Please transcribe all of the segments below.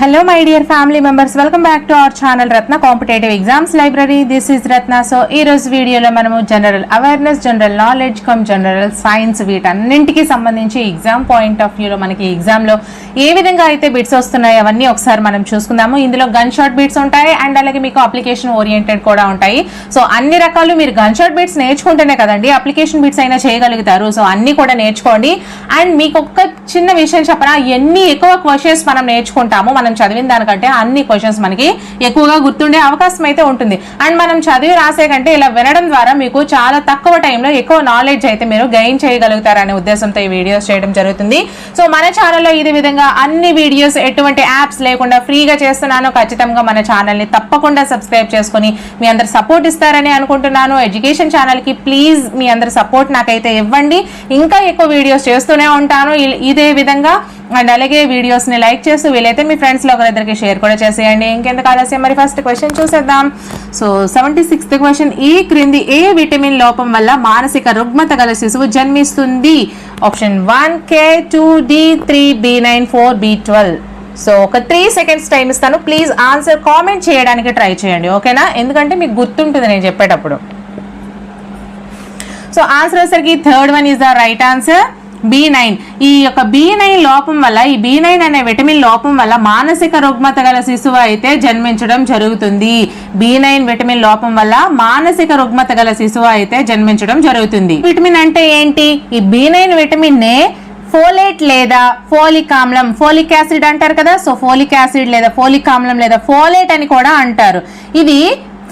Hello my dear family members welcome back to our channel Ratna competitive exams library this is Ratna so ఈ రోజు వీడియోలో మనము general awareness general knowledge cum general science వీటన్నింటికి సంబంధించి exam point of వ్యూలో మనకి ఎగ్జామ్లో ఏ విధంగా అయితే బిట్స్ వస్తున్నాయి అవన్నీ ఒకసారి మనం చూసుకుందాము. ఇందులో గన్ షాట్ బిట్స్ ఉంటాయి అండ్ అలాగే మీకు అప్లికేషన్ ఓరియంటెడ్ కూడా ఉంటాయి. సో అన్ని రకాలు మీరు గన్ షాట్ బిట్స్ నేర్చుకుంటేనే కదండి అప్లికేషన్ బిట్స్ అయినా చేయగలుగుతారు. సో అన్నీ కూడా నేర్చుకోండి. అండ్ మీకు ఒక్క చిన్న విషయం చెప్పనా ఎన్ని ఎక్కువ క్వశ్చన్స్ మనం నేర్చుకుంటాము మనం మనం చదివిన దానికంటే అన్ని క్వశ్చన్స్ మనకి ఎక్కువగా గుర్తుండే అవకాశం అయితే ఉంటుంది. అండ్ మనం చదివి రాసే కంటే ఇలా వినడం ద్వారా మీకు చాలా తక్కువ టైంలో ఎక్కువ నాలెడ్జ్ అయితే మీరు గెయిన్ చేయగలుగుతారనే ఉద్దేశంతో ఈ వీడియోస్ చేయడం జరుగుతుంది. సో మన ఛానల్లో ఇదే విధంగా అన్ని వీడియోస్ ఎటువంటి యాప్స్ లేకుండా ఫ్రీగా చేస్తున్నాను ఖచ్చితంగా మన ఛానల్ని తప్పకుండా సబ్స్క్రైబ్ చేసుకొని మీ అందరు సపోర్ట్ ఇస్తారని అనుకుంటున్నాను. ఎడ్యుకేషన్ ఛానల్కి ప్లీజ్ మీ అందరు సపోర్ట్ నాకైతే ఇవ్వండి. ఇంకా ఎక్కువ వీడియోస్ చేస్తూనే ఉంటాను. ఇ- ఇదే విధంగా అండ్ అలాగే వీడియోస్ని లైక్ చేస్తూ వీలైతే మీ ఫ్రెండ్స్లో ఒకరిద్దరికి షేర్ కూడా చేసేయండి. ఇంకెందుకు ఆలస్యం? మరి ఫస్ట్ క్వశ్చన్ చూసేద్దాం. సో సెవెంటీ సిక్స్త్ క్వశ్చన్ ఈ క్రింది ఏ విటమిన్ లోపం వల్ల మానసిక రుగ్మత గల శిశువు జన్మిస్తుంది? Option one K two D three B nine four B twelve so ఒక త్రీ సెకండ్స్ టైం ఇస్తాను. ప్లీజ్ ఆన్సర్ కామెంట్ చేయడానికి ట్రై చేయండి. ఓకేనా ఎందుకంటే మీకు గుర్తుంటుంది నేను చెప్పేటప్పుడు. సో ఆన్సర్ వచ్చేసరికి third one is the right answer B nine ఈ యొక్క బి నైన్ లోపం వల్ల ఈ బి నైన్ అనే విటమిన్ లోపం వల్ల మానసిక రుగ్మత గల శిశువు అయితే జన్మించడం జరుగుతుంది. బి నైన్ విటమిన్ లోపం వల్ల మానసిక రుగ్మత గల శిశువు అయితే జన్మించడం జరుగుతుంది. విటమిన్ అంటే ఏంటి? ఈ బి నైన్ విటమిన్ నే ఫోలేట్ లేదా ఫోలిక్ ఆమ్లం ఫోలిక్ యాసిడ్ అంటారు కదా? సో ఫోలిక్ యాసిడ్ లేదా ఫోలిక్ ఆమ్లం లేదా ఫోలేట్ అని కూడా అంటారు. ఇది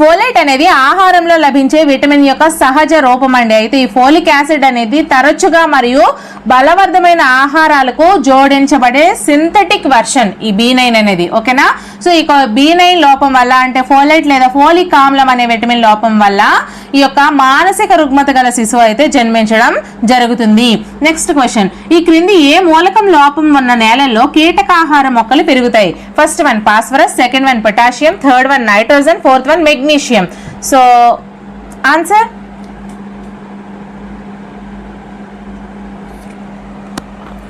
ఫోలేట్ అనేది ఆహారంలో లభించే విటమిన్ యొక్క సహజ రూపం అండి. అయితే ఈ ఫోలిక్ యాసిడ్ అనేది తరచుగా మరియు బలవర్ధమైన ఆహారాలకు జోడించబడే సింథటిక్ వర్షన్ ఈ బి నైన్ అనేది. ఓకేనా? సో ఈ బీ నైన్ లోపం వల్ల అంటే ఫోలేట్ లేదా ఫోలిక్ ఆమ్లం అనే విటమిన్ లోపం వల్ల ఈ యొక్క మానసిక రుగ్మత గల శిశువు అయితే జన్మించడం జరుగుతుంది. Next question. ఈ క్రింది ఏ మూలకం లోపం ఉన్న నేలల్లో కీటకాహార మొక్కలు పెరుగుతాయి? First one phosphorus second one potassium third one nitrogen fourth one magnesium so answer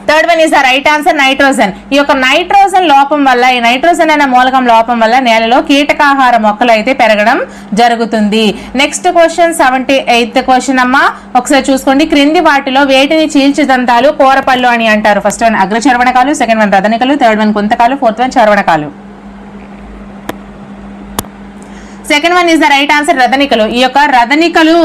third one is the right answer nitrogen ఈ యొక్క నైట్రోజన్ లోపం వల్ల ఈ నైట్రోజన్ అనే మూలకం లోపం వల్ల నేలలో కీటకాహార మొక్కలు అయితే పెరగడం జరుగుతుంది. Next question seventy eighth question అమ్మా. ఒకసారి చూసుకోండి. క్రింది వాటిలో వేటిని చీల్చిదంతాలు కూరపళ్ళు అని అంటారు. ఫస్ట్ వన్ అగ్రచర్వణకాలు సెకండ్ వన్ రథనికలు థర్డ్ వన్ కుంతకాలు fourth one చర్వణకాలు. Second one is the right answer రథనికలు. ఈ యొక్క రథనికలు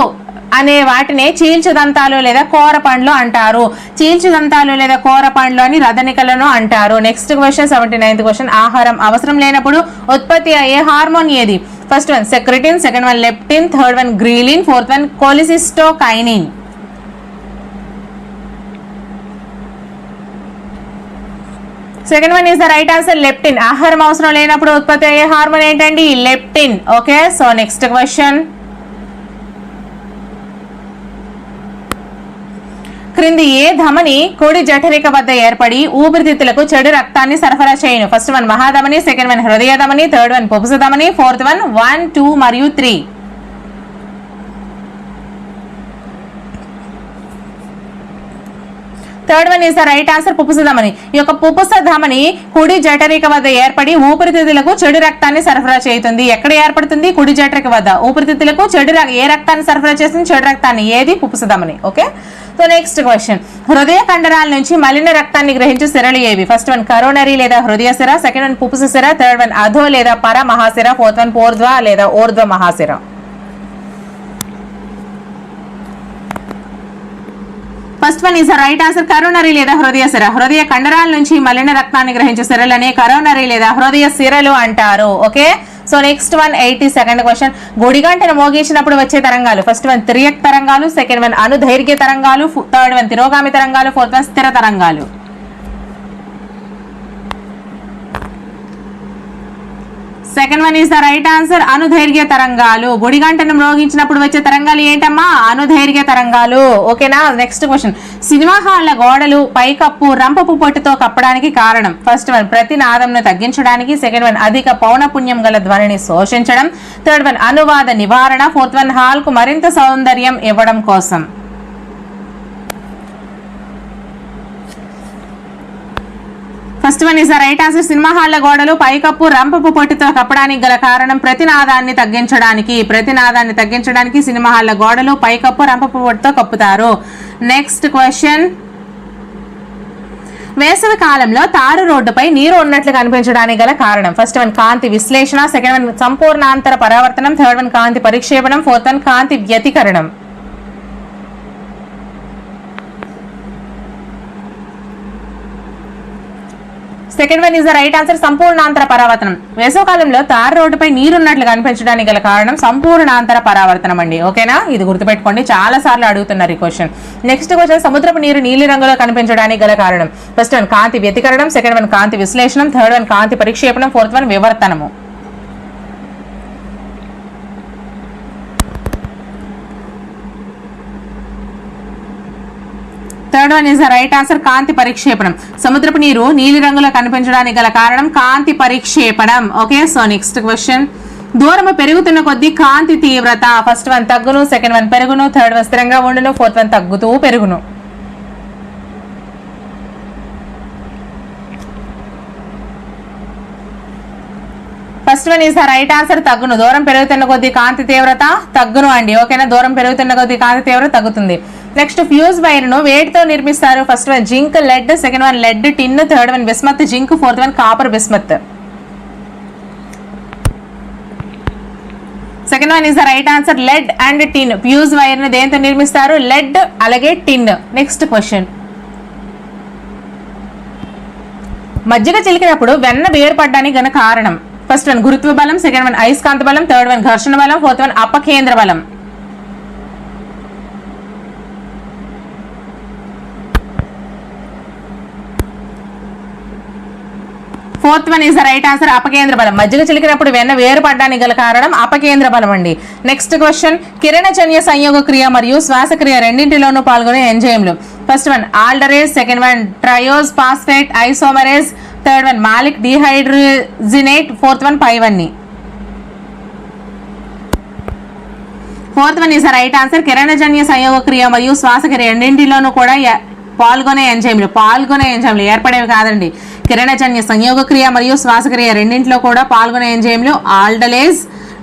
అనే వాటిని చీల్చుదంతాలు లేదా కూర పండ్లు అంటారు. చీల్చుదంతాలు లేదా కూర పండ్లు అని రథనికలను అంటారు. Next question seventy ninth question ఆహారం అవసరం లేనప్పుడు ఉత్పత్తి అయ్యే హార్మోన్ ఏది? First one secretin second one leptin third one ghrelin fourth one cholecystokinin second one is the right answer leptin ఆహారం అవసరం లేనప్పుడు ఉత్పత్తి అయ్యే హార్మోన్ ఏంటండి? Leptin okay so next question క్రింది ఏ ధమని కోడి జఠరిక వద్ద ఏర్పడి ఊపిరితిత్తులకు చెడు రక్తాన్ని సరఫరా చేయను? ఫస్ట్ వన్ మహాధమని సెకండ్ వన్ హృదయ ధమని థర్డ్ వన్ పుపుస ధమని ఫోర్త్ వన్ వన్ టూ మరియు three third one is the right answer పుపుస ధమని ఈ యొక్క పుపుస ధమని కుడి జఠరిక వద్ద ఏర్పడి ఊపిరితిత్తులకు చెడు రక్తాన్ని సరఫరా చేస్తుంది ఎక్కడ ఏర్పడుతుంది? కుడి జఠరిక వద్ద. ఊపిరితిత్తులకు చెడు ఏ రక్తాన్ని సరఫరా చేస్తుంది? చెడు రక్తాన్ని. ఏది? పుపుస ధమని ఓకే సో నెక్స్ట్ క్వశ్చన్ హృదయ కండరాల నుంచి మలిన రక్తాన్ని గ్రహించు సిరలు ఏవి? ఫస్ట్ వన్ కరోనరీ లేదా హృదయ సిర? సెకండ్ వన్ పుపుస సిర? థర్డ్ వన్ అధో లేదా పర మహాసిర? ఫోర్త్ వన్ పోర్ధ్వ లేదా ఓర్ధ్వ మహాసిర? First one is right answer coronary లేదా హృదయ సిర. హృదయ కండరాల నుంచి మలిన రక్తాన్ని గ్రహించే సిరలని కరోనరీ లేదా హృదయ సిరలు అంటారు. Okay so next one eighty second question గుడిగంటను మోగించినప్పుడు వచ్చే తరంగాలు. ఫస్ట్ వన్ తిరియక్ తరంగాలు. సెకండ్ వన్ అనుధైర్ఘ్య తరంగాలు. థర్డ్ వన్ తిరోగామి తరంగాలు. ఫోర్త్ వన్ స్థిర తరంగాలు. Second one is the right answer అనుధైర్య తరంగాలు బుడిగంటను మ్రోగించినప్పుడు వచ్చే తరంగాలు ఏంటమ్మా? అనుధైర్య తరంగాలు ఓకేనా నెక్స్ట్ క్వశ్చన్ సినిమా హాళ్ళ గోడలు పైకప్పు రంపపు పొట్టుతో కప్పడానికి కారణం. ఫస్ట్ వన్ ప్రతి నాదంను తగ్గించడానికి. సెకండ్ వన్ అధిక పౌనపుణ్యం గల ధ్వనిని శోషించడం. థర్డ్ వన్ అనువాద నివారణ. ఫోర్త్ వన్ హాల్కు మరింత సౌందర్యం ఇవ్వడం కోసం. First one is the right answer cinema హాళ్ళ గోడలు పైకప్పు రంపపు పొట్టితో కప్పడానికి గల కారణం ప్రతినాదాన్ని తగ్గించడానికి. ప్రతినాదాన్ని తగ్గించడానికి సినిమా హాళ్ళ గోడలు పైకప్పు రంపపు పొట్టితో కప్పుతారు. నెక్స్ట్ క్వశ్చన్ వేసవి కాలంలో తారు రోడ్డుపై నీరు ఉన్నట్లు కనిపించడానికి గల కారణం. ఫస్ట్ వన్ కాంతి విశ్లేషణ. సెకండ్ వన్ సంపూర్ణాంతర పరావర్తనం. థర్డ్ వన్ కాంతి పరిక్షేపణం. ఫోర్త్ వన్ కాంతి వ్యతికరణం. Second one is the right answer సంపూర్ణాంతర పరావర్తనం. వేసవకాలంలో తారు రోడ్డుపై నీరున్నట్లు కనిపించడానికి గల కారణం సంపూర్ణాంతర పరావర్తనం అండి. ఓకేనా? ఇది గుర్తుపెట్టుకోండి. చాలా సార్లు అడుగుతున్నారు ఈ క్వశ్చన్ నెక్స్ట్ క్వశ్చన్ సముద్రపు నీరు నీలి రంగులో కనిపించడానికి గల కారణం. ఫస్ట్ వన్ కాంతి వ్యతికరణం. సెకండ్ వన్ కాంతి విశ్లేషణం. థర్డ్ వన్ కాంతి పరిక్షేపణం. Fourth one వివర్తనము. Third one is the right answer కాంతి పరిక్షేపణం. సముద్రపు నీరు నీలి రంగులో కనిపించడానికి గల కారణం కాంతి పరిక్షేపణం. Okay so next question. దూరము పెరుగుతున్న కొద్దీ కాంతి తీవ్రత. ఫస్ట్ వన్ తగ్గును సెకండ్ వన్ పెరుగును థర్డ్ వన్ స్థిరంగా ఉండును ఫోర్త్ వన్ తగ్గుతూ పెరుగును. First one is the right answer తగ్గును. దూరం పెరుగుతున్న కొద్దీ కాంతి తీవ్రత తగ్గును అండి. ఓకేనా? దూరం పెరుగుతున్న కొద్దీ కాంతి తీవ్రత తగ్గుతుంది. నెక్స్ట్ ఫ్యూజ్ వైర్ను వేటితో నిర్మిస్తారు? First one zinc lead second one lead tin third one bismuth zinc. Fourth one copper bismuth second one is the right answer lead and tin fuse వైర్ను దేంతో నిర్మిస్తారు? లెడ్ అలాగే టిన్ నెక్స్ట్ క్వశ్చన్ మజ్జిగ చిలికినప్పుడు వెన్న వేరుపడడానికి గల కారణం. ఫస్ట్ వన్ గురుత్వ బలం. Second one అయస్కాంత బలం. థర్డ్ వన్ ఘర్షణ బలం. ఫోర్త్ వన్ అపకేంద్ర బలం. Fourth one is the right answer అపకేంద్ర బలం. మజ్జిగ చిలికినప్పుడు వెన్న వేరుపడడానికి గల కారణం అపకేంద్ర బలం అండి. నెక్స్ట్ క్వశ్చన్ కిరణజన్య సంయోగ క్రియ మరియు శ్వాసక్రియ రెండింటిలోనూ పాల్గొనే ఎంజైమ్లు. First one aldolase second one triose phosphate isomerase third one malic dehydrogenase fourth one పైవన్నీ fourth one is the right answer కిరణజన్య సంయోగ క్రియ మరియు శ్వాసక్రియ రెండింటిలోనూ కూడా పాల్గొనే ఎంజైమ్లు. పాల్గొనే ఎంజైమ్లు. ఏర్పడేవి కాదండి. కిరణజన్య సంయోగక్రియ మరియు శ్వాసక్రియ రెండింటిలో కూడా పాల్గొనే ఎంజైమ్లు aldolase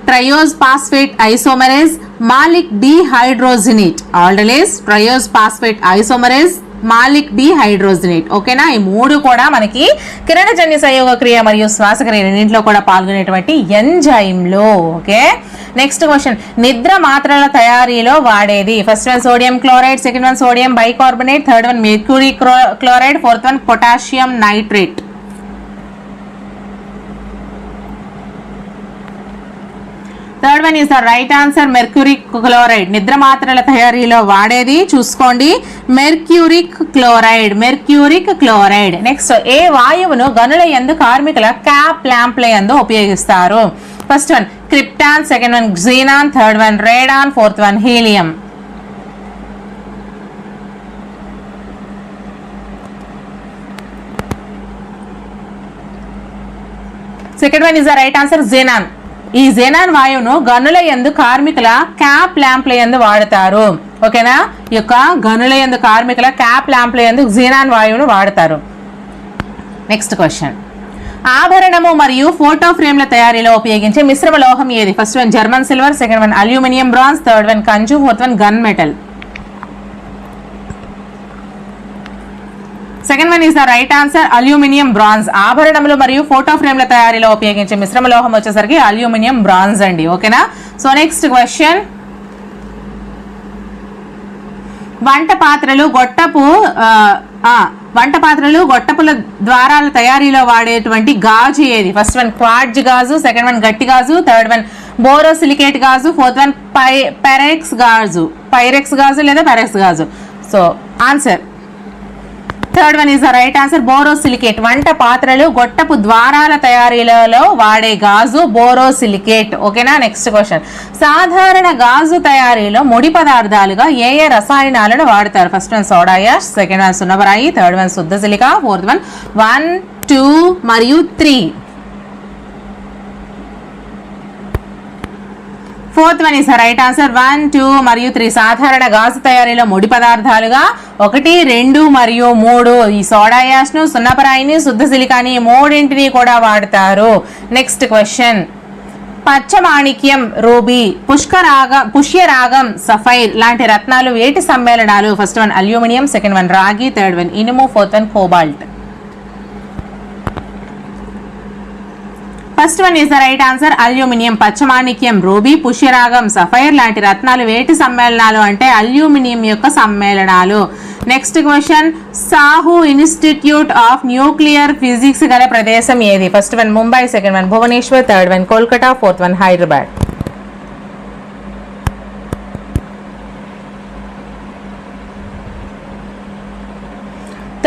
triose phosphate isomerase malic dehydrogenate. Aldolase triose phosphate isomerase malic dehydrogenate. ఓకేనా? ఈ మూడు కూడా మనకి కిరణజన్య సంయోగక్రియ మరియు శ్వాసక్రియ రెండింటిలో కూడా పాల్గొనేటువంటి ఎంజైమ్లు. ఓకే? నెక్స్ట్ క్వశ్చన్ నిద్ర మాత్రల తయారీలో వాడేది? First one sodium chloride second one sodium bicarbonate third one mercury chloride fourth one potassium nitrate third one is the right answer mercuric chloride నిద్ర మాత్రల తయారీలో వాడేది? చూసుకోండి. Mercuric chloride mercuric chloride next ఏ వాయువును గనుల ఎందు కార్మికుల క్యాప్ ల్యాంప్ల యందు ఉపయోగిస్తారు? First one krypton second one xenon third one radon fourth one helium. Second one is the right answer xenon ఈ జెనాన్ వాయువును గనుల యందు కార్మికుల క్యాప్ ల్యాంప్ల యందు వాడతారు. ఓకేనా? ఈ యొక్క గనుల యందు కార్మికుల క్యాప్ ల్యాంప్ల యందు జెనాన్ వాయువును వాడతారు. నెక్స్ట్ క్వశ్చన్ ఆభరణము మరియు ఫోటో ఫ్రేమ్ల తయారీలో ఉపయోగించే మిశ్రమ లోహం ఏది? First one German silver second one aluminium bronze third one కంజు fourth one gun metal second one is the right answer aluminium bronze ఆభరణములు మరియు ఫోటో ఫ్రేమ్ల తయారీలో ఉపయోగించే మిశ్రమ లోహం వచ్చేసరికి అల్యూమినియం బ్రాన్స్ అండి. ఓకేనా సో నెక్స్ట్ క్వశ్చన్ వంట పాత్రలు గొట్టపు వంట పాత్రలు గొట్టపుల ద్వారాల తయారీలో వాడేటువంటి గాజు ఏది? ఫస్ట్ వన్ క్వాడ్జ్ గాజు సెకండ్ వన్ గట్టి గాజు థర్డ్ వన్ బోరోసిలికేట్ గాజు ఫోర్త్ వన్ పై పెరెక్స్ గాజు. పైరెక్స్ గాజు లేదా పెరెక్స్ గాజు? So answer third one is the right answer borosilicate వంట పాత్రలు గొట్టపు ద్వారాల తయారీలలో వాడే గాజు బోరోసిలికేట్ ఓకేనా నెక్స్ట్ క్వశ్చన్ సాధారణ గాజు తయారీలో ముడి పదార్థాలుగా ఏ ఏ రసాయనాలను వాడతారు? First one soda ash second one సున్నబరాయి third one శుద్ధ silica fourth one one two మరియు three fourth one is right answer. One two మరియు త్రీ సాధారణ గాజు తయారీలో ముడి పదార్థాలుగా ఒకటి రెండు మరియు మూడు. ఈ సోడా యాష్ను సున్నపరాయిని శుద్ధ సిలికాని మూడింటిని కూడా వాడతారు. నెక్స్ట్ క్వశ్చన్ పచ్చమాణిక్యం రూబీ పుష్కరాగం పుష్యరాగం సఫైర్ లాంటి రత్నాలు వేటి సమ్మేళనాలు? First one aluminium second one రాగి థర్డ్ వన్ ఇనుము fourth one cobalt. First one is the right answer. Aluminium పచ్చమాణిక్యం ruby పుష్యరాగం సఫైర్ లాంటి రత్నాలు వేటి సమ్మేళనాలు అంటే అల్యూమినియం యొక్క సమ్మేళనాలు. Next question Saha institute of nuclear physics గల ప్రదేశం ఏది? First one Mumbai second one Bhubaneswar third one Kolkata fourth one Hyderabad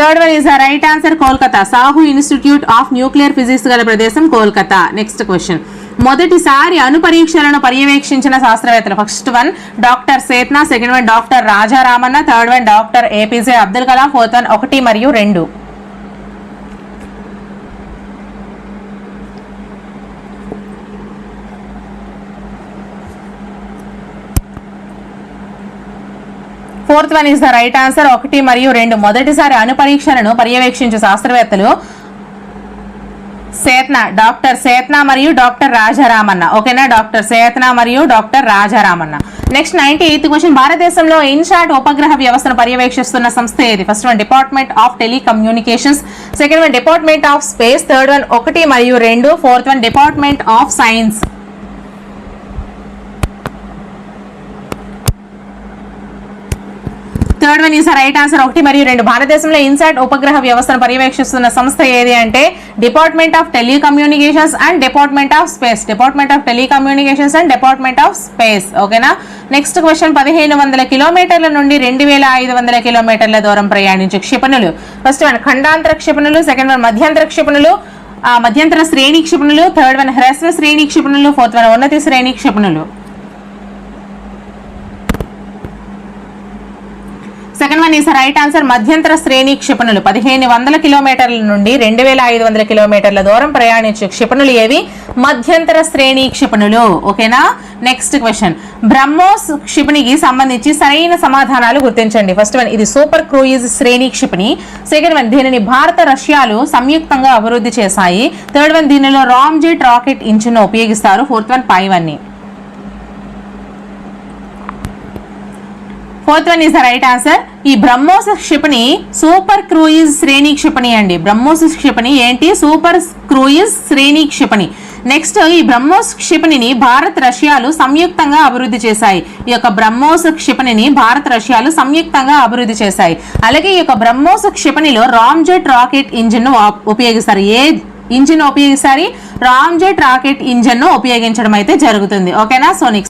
third one is the right answer Kolkata Saha institute of nuclear physics గల ప్రదేశం Kolkata. Next question మొదటిసారి అణు పరీక్షలను పర్యవేక్షించిన శాస్త్రవేత్తలు. First one doctor Sethna second one doctor Raja Ramanna third one doctor APJ Abdul Kalam fourth one ఒకటి మరియు రెండు. Fourth one is the right answer. ఒకటి మరియు రెండు. మొదటిసారి అణు పరీక్షలను పర్యవేక్షించే శాస్త్రవేత్తలు సేత్న డాక్టర్ సేత్న మరియు డాక్టర్ రాజారామన్న. ఓకేనా? డాక్టర్ సేత్న మరియు doctor Raja Ramanna. Next ninety eighth question. భారతదేశంలో ఇన్షాట్ ఉపగ్రహ వ్యవస్థను పర్యవేక్షిస్తున్న సంస్థ ఏది? First one department of telecommunications. Second one department of space. Third one ఒకటి మరియు రెండు. Fourth one department of science. Third one is right answer ఒకటి మరియు రెండు. భారతదేశంలో ఇన్సాట్ ఉపగ్రహ వ్యవస్థను పర్యవేక్షిస్తున్న సంస్థ ఏది అంటే department of telecommunications and department of space. Department of telecommunications and department of space. ఓకేనా? నెక్స్ట్ క్వశ్చన్ పదిహేను వందల కిలోమీటర్ల నుండి రెండు వేల ఐదు వందల కిలోమీటర్ల దూరం ప్రయాణించే క్షిపణులు. ఫస్ట్ వన్ ఖండాంతర క్షిపణులు సెకండ్ వన్ మధ్యంతర క్షిపణులు మధ్యంతర శ్రేణి క్షిపణులు థర్డ్ వన్ హ్రస్వ శ్రేణి క్షిపణులు ఫోర్త్ వన్ ఉన్నత శ్రేణి క్షిపణులు. Second one is right answer. మధ్యంతర శ్రేణి క్షిపణులు. పదిహేను వందల కిలోమీటర్ల నుండి రెండు వేల ఐదు వందల కిలోమీటర్ల దూరం ప్రయాణించే క్షిపణులు ఏవి? మధ్యంతర శ్రేణి క్షిపణులు. ఓకేనా? నెక్స్ట్ క్వశ్చన్ బ్రహ్మోస్ క్షిపణికి సంబంధించి సరైన సమాధానాలు గుర్తించండి. ఫస్ట్ వన్ ఇది సూపర్ క్రూయిజ్ శ్రేణి క్షిపణి. సెకండ్ వన్ దీనిని భారత రష్యాలు సంయుక్తంగా అభివృద్ధి చేశాయి. థర్డ్ వన్ దీనిలో రామ్జెట్ రాకెట్ ఇంజిన్ ఉపయోగిస్తారు. Fourth one pi fourth one is the right answer ఈ బ్రహ్మోస్ క్షిపణి సూపర్ క్రూయిజ్ శ్రేణి క్షిపణి అండి. బ్రహ్మోస్ క్షిపణి ఏంటి? సూపర్ క్రూయిజ్ శ్రేణి క్షిపణి. నెక్స్ట్ ఈ బ్రహ్మోస్ క్షిపణిని భారత్ రష్యాలు సంయుక్తంగా అభివృద్ధి చేశాయి. ఈ యొక్క బ్రహ్మోస్ క్షిపణిని భారత్ రష్యాలు సంయుక్తంగా అభివృద్ధి చేశాయి. అలాగే ఈ యొక్క బ్రహ్మోస్ క్షిపణిలో రామ్జెట్ రాకెట్ ఇంజిన్ ఉపయోగిస్తారు. ఏ ఇంజిన్ ఉపయోగిస్తారు? రామ్జెట్ రాకెట్ ఇంజిన్ను ఉపయోగించడం అయితే జరుగుతుంది. ఓకేనా సో నెక్స్ట్